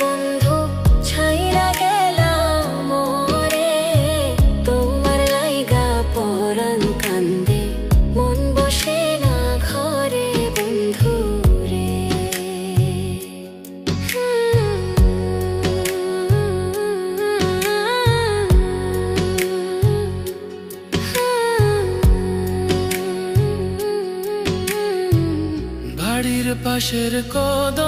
বন্ধু ছাইরা তোমার লাইগা কান্দে মন বসে না ঘরে বন্ধু পাশের কদম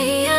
পাইয়া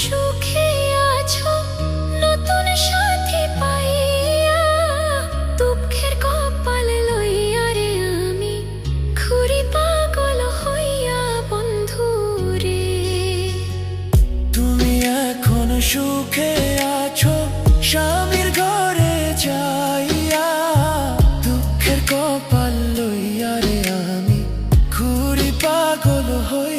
সুখে আছো, নতুন পাইয়া। দুঃখের কপাল লইয়া রে আমি পাগল হইয়া বন্ধু তুমি এখন সুখে আছো, স্বামীর ঘরে যাইয়া। দুঃখের কপাল লইয়া রে আমি পাগল হইয়া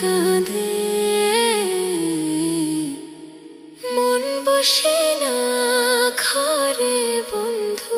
কাঁদে। মন বসে না ঘরে বন্ধু।